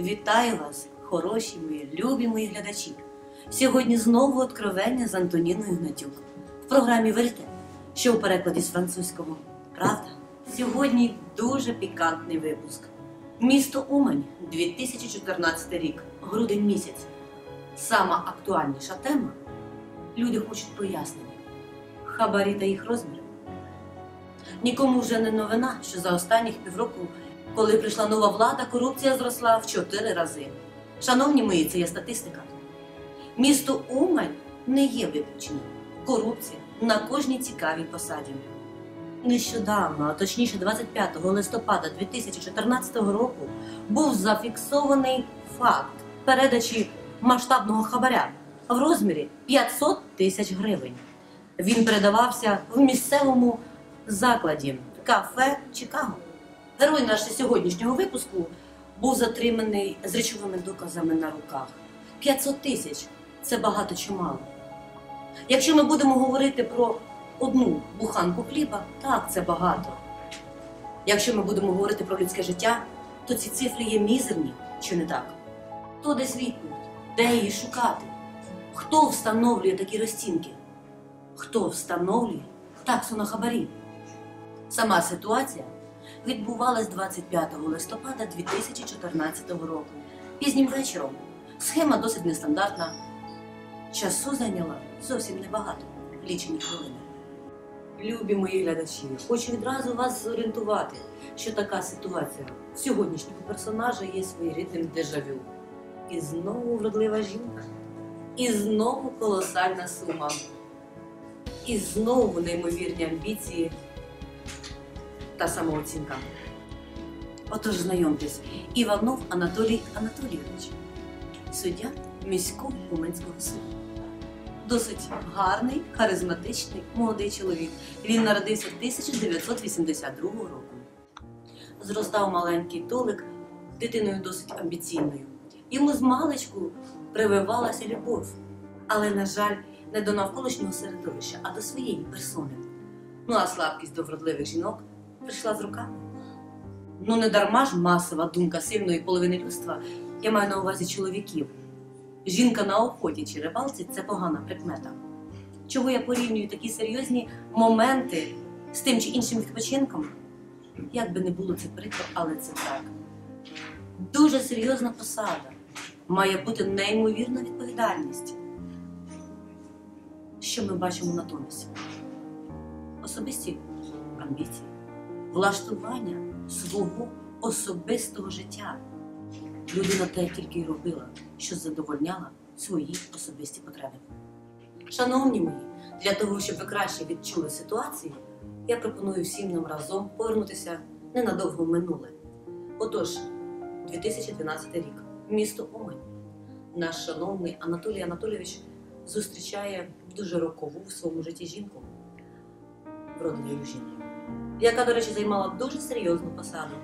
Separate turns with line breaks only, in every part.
Вітаю вас, хороші мої, любі мої глядачі. Сьогодні знову откровення з Антоніною Гнатюк в програмі Верите, що у перекладі з французького Правда. Сьогодні дуже пікантний випуск. Місто Умань, 2014 рік, грудень місяць. Сама актуальніша тема. Люди хочуть пояснення. Хабарі та їх розміри. Нікому вже не новина, що за останніх півроку, коли прийшла нова влада, корупція зросла в чотири рази. Шановні мої, це є статистика. Місто Умань не є виключенням. Корупція на кожній цікавій посаді. Нещодавно, а точніше 25 листопада 2014 року, був зафіксований факт передачі масштабного хабаря в розмірі 500 тисяч гривень. Він передавався в місцевому закладі кафе Чикаго. Герой нашого сьогоднішнього випуску був затриманий з речовими доказами на руках. 500 тисяч це багато чи мало. Якщо ми будемо говорити про одну буханку хліба, так це багато. Якщо ми будемо говорити про людське життя, то ці цифри є мізерні, чи не так? То десь відповідь, де її шукати? Хто встановлює такі розцінки? Хто встановлює таксу на хабарі? Сама ситуація відбувалась 25 листопада 2014 року. Пізнім вечором. Схема досить нестандартна. Часу зайняла зовсім небагато, лічені хвилини. Любі мої глядачі, хочу відразу вас зорієнтувати, що така ситуація в сьогоднішнього персонажа є своєрідним дежавю. І знову вродлива жінка, і знову колосальна сума, і знову неймовірні амбіції та самооцінка. Отож, знайомтесь, Іванов Анатолій Анатолійович, суддя міського Уманського суду. Досить гарний, харизматичний, молодий чоловік. Він народився 1982 року. Зростав маленький Толик, дитиною досить амбіційною. Йому з маличку прививалася любов, але, на жаль, не до навколишнього середовища, а до своєї персони. Ну а слабкість до вродливих жінок прийшла з руками. Ну не дарма ж масова думка сильної половини людства, я маю на увазі чоловіків. Жінка на охоті чи рибалці це погана прикмета. Чого я порівнюю такі серйозні моменти з тим чи іншим відпочинком? Як би не було це прикро, але це так. Дуже серйозна посада. Має бути неймовірна відповідальність. Що ми бачимо натомість? Особисті амбіції, влаштування свого особистого життя. Людина те тільки й робила, що задовольняла свої особисті потреби. Шановні мої, для того, щоб ви краще відчули ситуацію, я пропоную всім нам разом повернутися ненадовго в минуле. Отож, 2012 рік, місто Умань. Наш шановний Анатолій Анатолійович зустрічає дуже рокову в своєму житті жінку, вродливу жінку, яка, до речі, займала дуже серйозну посаду.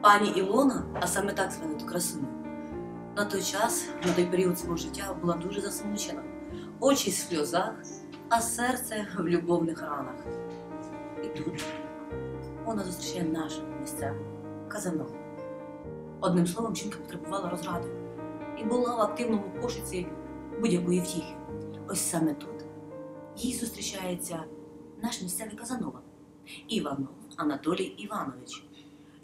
Пані Ілона, а саме так звали ту красуню, на той час, на той період свого життя була дуже засмучена. Очі в сльозах, а серце в любовних ранах. І тут вона зустрічає нашу місцеву казану. Одним словом, жінка потребувала розради і була в активному пошуці будь-якої втіхи. Ось саме тут їй зустрічається наш місцевий Казанова Іванов Анатолій Іванович.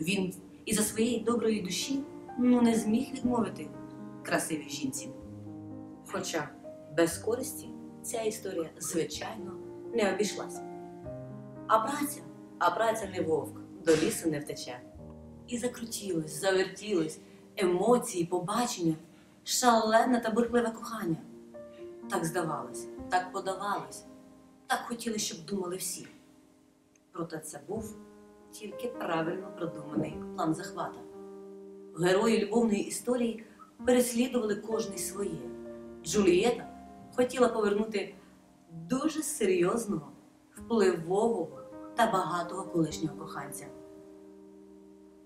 Він і за своєї доброї душі ну не зміг відмовити красивій жінці. Хоча без користі ця історія, звичайно, не обійшлася. А праця, а праця не вовк, до лісу не втече. І закрутілось, завертілось, емоції, побачення, шалене та бурхливе кохання. Так здавалось, так подавалось, так хотіли, щоб думали всі. Проте це був тільки правильно продуманий план захвата. Герої любовної історії переслідували кожний своє. Джулієта хотіла повернути дуже серйозного, впливового та багатого колишнього коханця.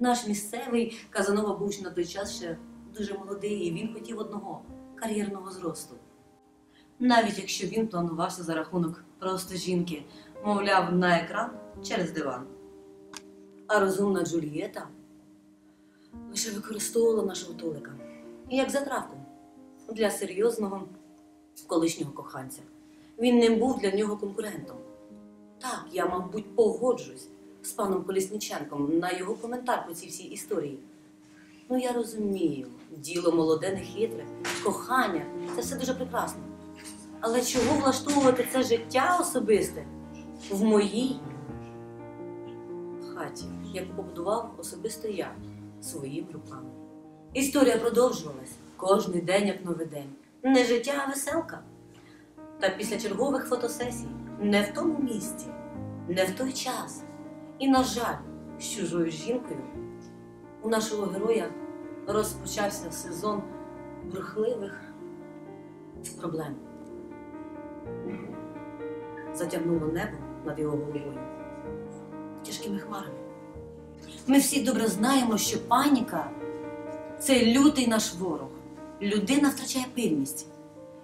Наш місцевий Казанова був на той час ще дуже молодий, і він хотів одного кар'єрного зросту. Навіть якщо він планувався за рахунок просто жінки, мовляв, на екран через диван. А розумна Джульєта лише використовувала нашого Толика. як затравку для серйозного колишнього коханця. Він не був для нього конкурентом. Так, я, мабуть, погоджусь з паном Колісніченком на його коментар по цій всій історії. Ну, я розумію, діло молоде, не хитре, кохання це все дуже прекрасно. Але чого влаштовувати це життя особисте в моїй хаті, яку побудував особисто я своїми руками? Історія продовжувалась кожний день, як новий день. Не життя, а веселка. Та після чергових фотосесій не в тому місці, не в той час. І, на жаль, з чужою жінкою у нашого героя розпочався сезон бурхливих проблем. Затягнуло небо над його головою тяжкими хмарами. Ми всі добре знаємо, що паніка це лютий наш ворог. Людина втрачає пильність.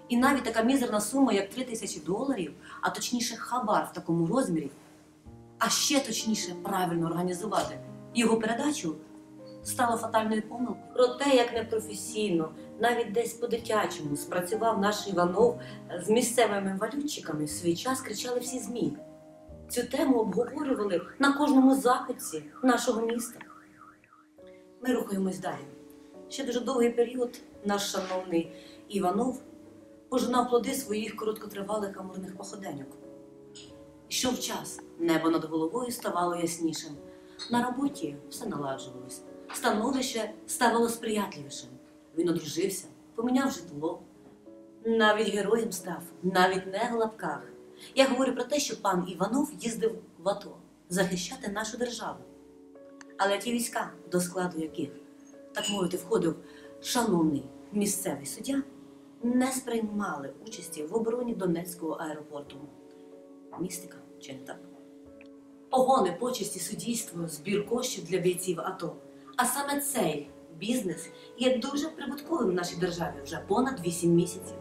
І навіть така мізерна сума, як 3 тисячі доларів, а точніше хабар в такому розмірі, а ще точніше правильно організувати його передачу, стала фатальною помилкою. Про те, як непрофесійно, навіть десь по-дитячому спрацював наш Іванов з місцевими валютчиками, в свій час кричали всі ЗМІ. Цю тему обговорювали на кожному заходці нашого міста. Ми рухаємось далі. Ще дуже довгий період наш шановний Іванов пожинав плоди своїх короткотривалих амурних походеньок. Йшов час, небо над головою ставало яснішим. На роботі все наладжувалось, становище ставало сприятливішим. Він одружився, поміняв житло. Навіть героєм став, навіть не в лапках. Я говорю про те, що пан Іванов їздив в АТО захищати нашу державу. Але ті війська, до складу яких, так мовити, входив шановний місцевий суддя, не сприймали участі в обороні Донецького аеропорту. Містика чи не так? Погони, почесті, суддійство, збір коштів для бійців АТО. А саме цей бізнес є дуже прибутковим в нашій державі вже понад 8 місяців.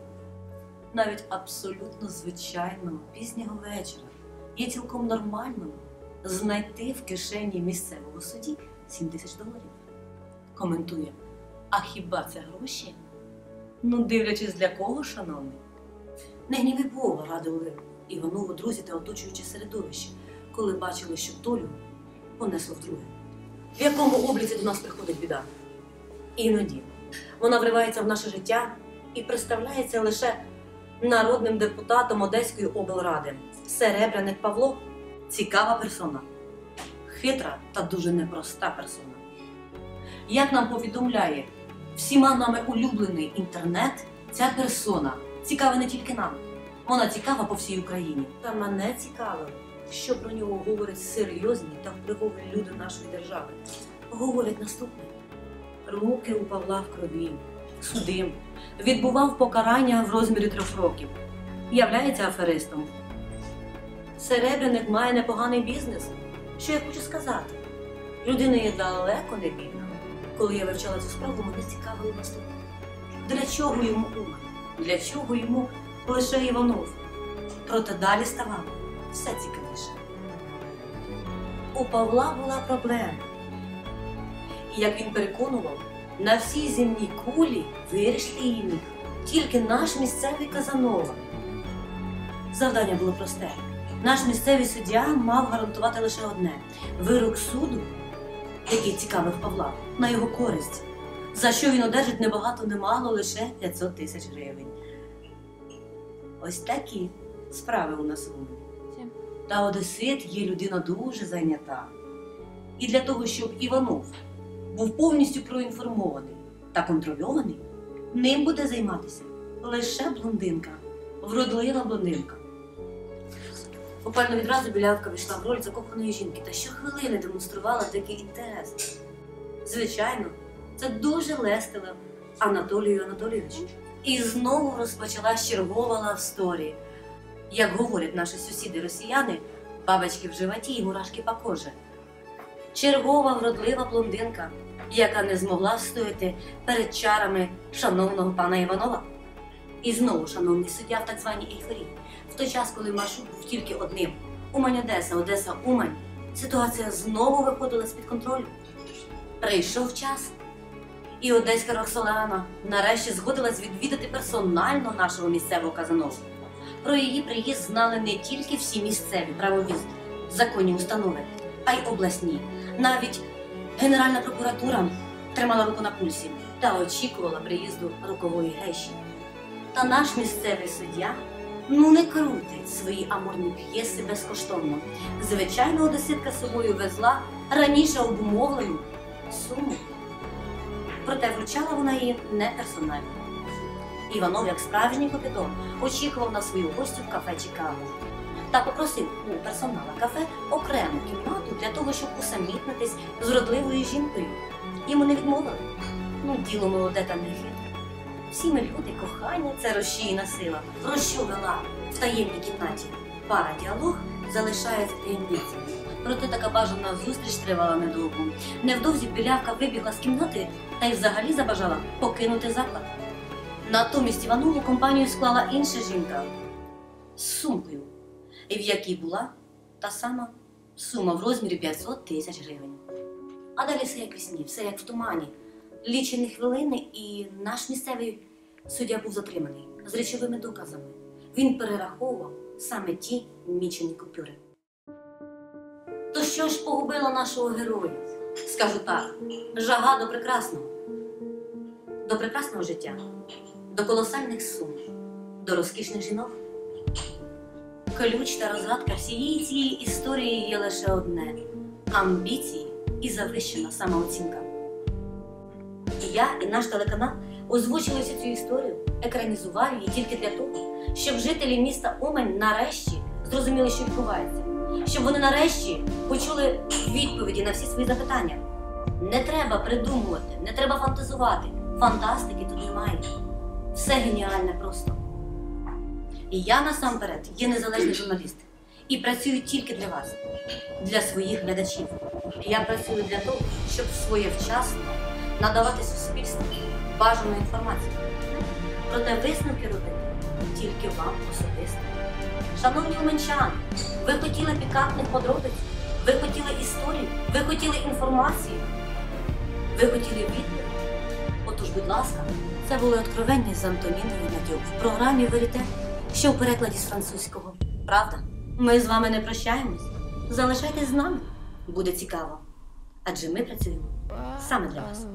Навіть абсолютно звичайного пізнього вечора є цілком нормальним знайти в кишені місцевого судді 7 тисяч доларів. Коментує: а хіба це гроші? Ну, дивлячись для кого, шановний. Не гніви Бога, радили Іванову друзі та оточуючи середовище, коли бачили, що долю понесло вдруге. В якому обліці до нас приходить біда? Іноді вона вривається в наше життя і представляється лише народним депутатом Одеської облради. Серебряник Павло цікава персона, хитра та дуже непроста персона. Як нам повідомляє всіма нами улюблений інтернет, ця персона цікава не тільки нам, вона цікава по всій Україні. Та мене цікаво, що про нього говорять серйозні та впливові люди нашої держави. Говорять наступне: руки у Павла в крові, судим, відбував покарання в розмірі трьох років, являється аферистом. Серебряник має непоганий бізнес. Що я хочу сказати? Людина є далеко не бідна. Коли я вивчала цю справу, мене цікавило наступне. Для чого йому Умань? Для чого йому лише Іванов? Проте далі ставало все цікавіше. У Павла була проблема. І як він переконував, на всій земній кулі вирішити її міг тільки наш місцевий Казанова. Завдання було просте. Наш місцевий суддя мав гарантувати лише одне вирок суду, який цікавив Павла, на його користь, за що він одержить небагато немало лише 500 тисяч гривень. Ось такі справи у нас в Та Одесит є людина дуже зайнята. І для того, щоб Іванов був повністю проінформований та контрольований, ним буде займатися лише блондинка, вродлива блондинка. Буквально відразу білявка війшла в роль закоханої жінки та щохвилини демонструвала такий інтерес. Звичайно, це дуже лестило Анатолію Анатолійовичу. І знову розпочалась чергова лавсторі. Як говорять наші сусіди-росіяни, бабочки в животі і мурашки по кожі. Чергова вродлива блондинка, яка не змогла встояти перед чарами шановного пана Іванова. І знову, шановний суддя в так званій ейфорії, в той час, коли маршрут був тільки одним Умань Одеса, Одеса Умань, ситуація знову виходила з-під контролю. Прийшов час, І одеська Роксолана нарешті згодилась відвідати персонально нашого місцевого казанову. Про її приїзд знали не тільки всі місцеві правові законні установи, а й обласні. Навіть Генеральна прокуратура тримала руку на пульсі та очікувала приїзду рокової геші. Та наш місцевий суддя ну не крутить свої амурні п'єси безкоштовно. Звичайно, одеситка собою везла раніше обумовлену суму. Проте вручала вона її не персонально. Іванов, як справжній капітон, очікував на свою гостю в кафе Чикаго та попросив у персонала кафе окрему кімнату того, щоб усамітнитись з родливою жінкою. Йому не відмовили. Ну, діло молоде та не хитре. Всі ми люди, кохання це розчійна сила. Про що вела в таємній кімнаті? Пара діалог залишається таємницею. Проте така бажана зустріч тривала недовго. Невдовзі білявка вибігла з кімнати та й взагалі забажала покинути заклад. Натомість Іванову компанію склала інша жінка з сумкою, в якій була та сама сума в розмірі 500 тисяч гривень. А далі все як в сні, все як в тумані. Лічені хвилини, і наш місцевий суддя був затриманий з речовими доказами. Він перераховував саме ті мічені купюри. То що ж погубило нашого героя? Скажу так: жага до прекрасного, до прекрасного життя, до колосальних сум, до розкішних жінок. Ключ та розгадка всієї цієї історії є лише одне амбіції і завищена самооцінка. Я і наш телеканал озвучили цю історію, екранізували її тільки для того, щоб жителі міста Умань нарешті зрозуміли, що відбувається, щоб вони нарешті почули відповіді на всі свої запитання. Не треба придумувати, не треба фантазувати. Фантастики тут немає. Все геніальне просто. І я насамперед є незалежний журналіст і працюю тільки для вас, для своїх глядачів. Я працюю для того, щоб своєвчасно надавати суспільству бажану інформацію. Проте висновки робити тільки вам особисто. Шановні уманчани, ви хотіли пікантних подробиць, ви хотіли історію, ви хотіли інформацію, ви хотіли відповідь. Отож, будь ласка, це були откровення з Антоніною Надюк в програмі Верите, що в перекладі з французького. Правда? Ми з вами не прощаємось. Залишайтесь з нами. Буде цікаво. Адже ми працюємо саме для вас.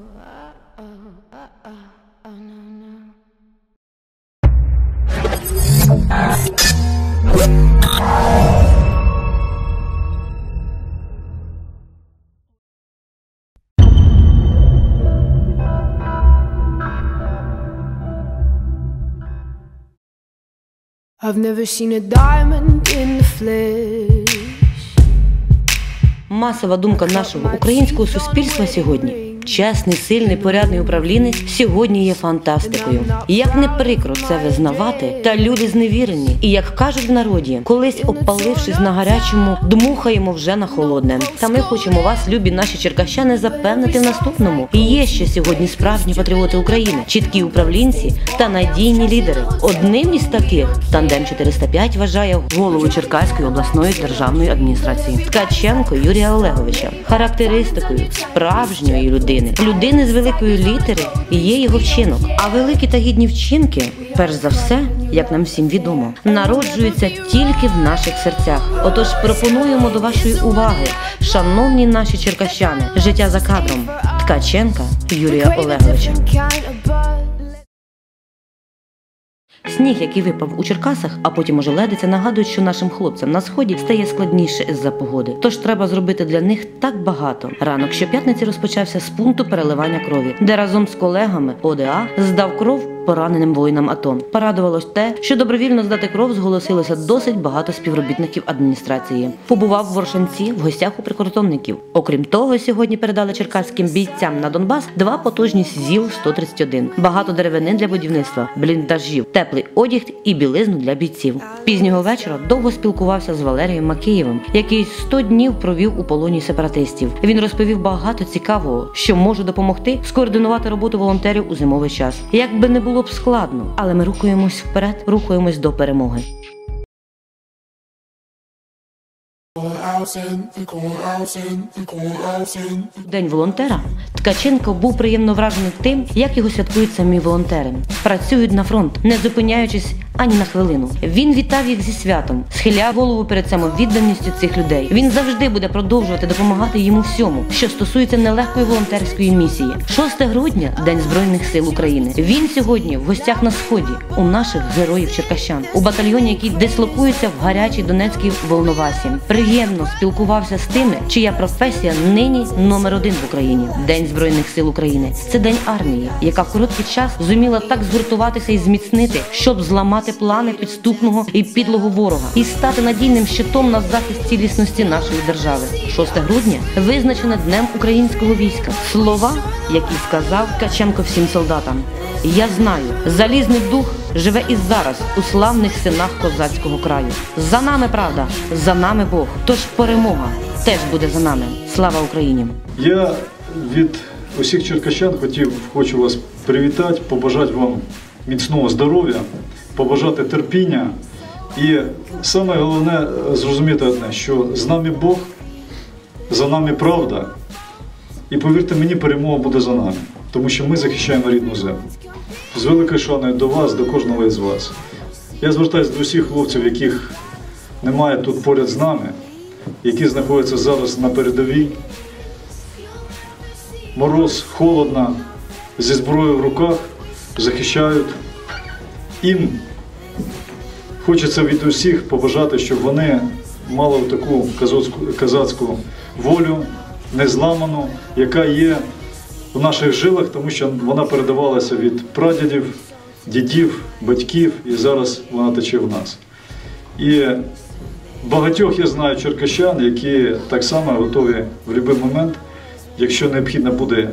I've
Масова думка нашого українського суспільства сьогодні. Чесний, сильний, порядний управлінець сьогодні є фантастикою. Як не прикро це визнавати, та люди зневірені. І як кажуть в народі, колись обпалившись на гарячому, дмухаємо вже на холодне. Та ми хочемо вас, любі наші черкащани, запевнити в наступному. І є ще сьогодні справжні патріоти України, чіткі управлінці та надійні лідери. Одним із таких тандем 405 вважає голову Черкаської обласної державної адміністрації Ткаченко Юрія Олеговича. Характеристикою справжньої людини, людини з великої літери є його вчинок. А великі та гідні вчинки, перш за все, як нам всім відомо, народжуються тільки в наших серцях. Отож, пропонуємо до вашої уваги, шановні наші черкащани, життя за кадром Ткаченка Юрія Олеговича. Сніг, який випав у Черкасах, а потім уже ледиться, нагадують, що нашим хлопцям на сході стає складніше із-за погоди. Тож треба зробити для них так багато. Ранок щоп'ятниці розпочався з пункту переливання крові, де разом з колегами ОДА здав кров пораненим воїнам АТО. Порадувалось те, що добровільно здати кров зголосилося досить багато співробітників адміністрації. Побував в Воршанці в гостях у прикордонників. Окрім того, сьогодні передали черкаським бійцям на Донбас два потужні ЗІЛ 131 багато деревини для будівництва, бліндажів, теплий одяг і білизну для бійців. Пізнього вечора довго спілкувався з Валерієм Макеєвим, який 100 днів провів у полоні сепаратистів. Він розповів багато цікавого, що може допомогти скоординувати роботу волонтерів у зимовий час. Як би не було б складно, але ми рухаємось вперед, рухаємось до перемоги.
День волонтера Ткаченко був приємно вражений тим, як його святкують самі волонтери. Працюють на фронт, не зупиняючись ані на хвилину. Він вітав їх зі святом, схиляв голову перед самовідданістю цих людей. Він завжди буде продовжувати допомагати йому всьому, що стосується нелегкої волонтерської місії. 6 грудня День Збройних сил України. Він сьогодні в гостях на сході у наших героїв Черкащан у батальйоні, який дислокується в гарячій Донецькій Волновасі. Приємно спілкувався з тими, чия професія нині номер один в Україні. День збройних сил України. Це день армії, яка в короткий час зуміла так згуртуватися і зміцнити, щоб зламати плани підступного і підлого ворога і стати надійним щитом на захист цілісності нашої держави. 6 грудня визначено днем українського війська. Слова, які сказав Ткаченко всім солдатам. Я знаю, залізний дух живе і зараз у славних синах козацького краю. За нами правда, за нами Бог. Тож перемога теж буде за нами. Слава Україні!
Я від усіх черкащан хотів, хочу вас привітати, побажати вам міцного здоров'я, побажати терпіння. І саме головне е, зрозуміти одне, що з нами Бог, за нами правда. І повірте мені, перемога буде за нами, тому що ми захищаємо рідну землю. З великою шаною до вас, до кожного із вас. Я звертаюся до усіх хлопців, яких немає тут поряд з нами, які знаходяться зараз на передовій мороз, холодно, зі зброєю в руках захищають. Їм хочеться від усіх побажати, щоб вони мали таку казацьку, волю, незламану, яка є в наших жилах, тому що вона передавалася від прадідів, дідів, батьків, і зараз вона тече в нас. І багатьох я знаю черкащан, які так само готові в будь-який момент якщо необхідна буде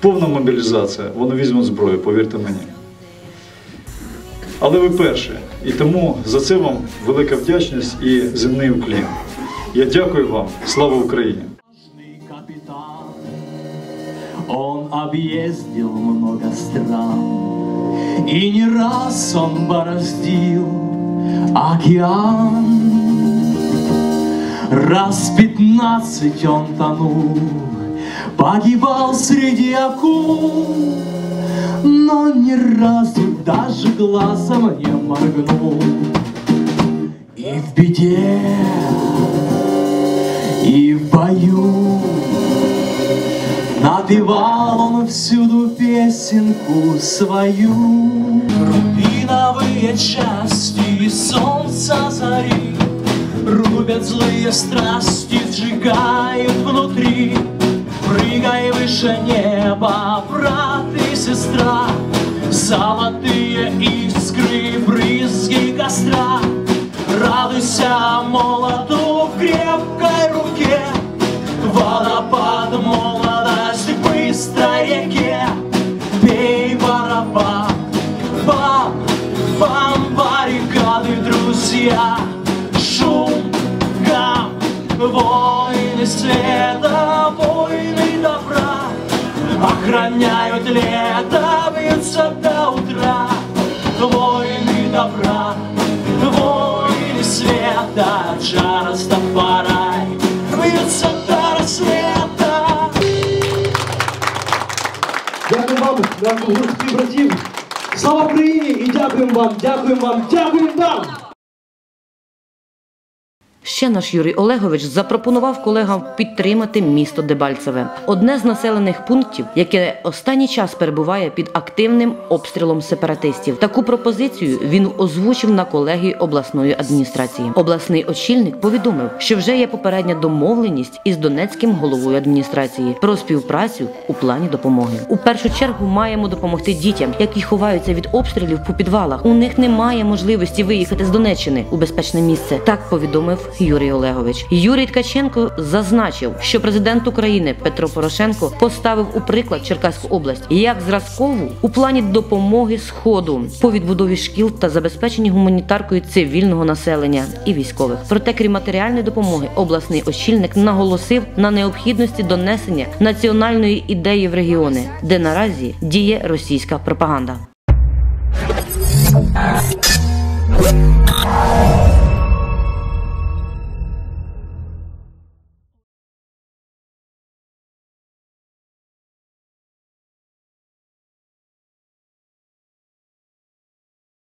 повна мобілізація, вони візьмуть зброю, повірте мені. Але ви перші. І тому за це вам велика вдячність і земний уклін. Я дякую вам. Слава Україні!
Он объездил много стран, И не раз он бороздил океан. Раз пятнадцать он тонул, погибал среди акул, Но ни разу даже глазом не моргнул. И в беде и в бою Напевал он всюду песенку свою Рубиновые части солнца зари Рубят злые страсти, сжигают внутри Прыгай выше неба, брат сестра Золотые искры, брызги костра. Радуйся молоту в крепкой руке. Водопад молодость в быстрой реке. Бей барабан, бам, бам, баррикады, друзья. Шум, гам, войны света, лето, бьются до утра Войны добра, войны света Жара с топорай, бьются до рассвета
Дякую вам, дякую гуртки братів. Слава Україні і дякуємо вам, дякуємо вам, дякуємо вам!
Ще наш Юрій Олегович запропонував колегам підтримати місто Дебальцеве, одне з населених пунктів, яке останній час перебуває під активним обстрілом сепаратистів. Таку пропозицію він озвучив на колегії обласної адміністрації. Обласний очільник повідомив, що вже є попередня домовленість із донецьким головою адміністрації про співпрацю у плані допомоги. У першу чергу маємо допомогти дітям, які ховаються від обстрілів по підвалах. У них немає можливості виїхати з Донеччини у безпечне місце. Так повідомив Юрій Олегович. Юрій Ткаченко зазначив, що президент України Петро Порошенко поставив у приклад Черкаську область як зразкову у плані допомоги сходу по відбудові шкіл та забезпеченні гуманітаркою цивільного населення і військових. Проте, крім матеріальної допомоги, обласний очільник наголосив на необхідності донесення національної ідеї в регіони, де наразі діє російська пропаганда.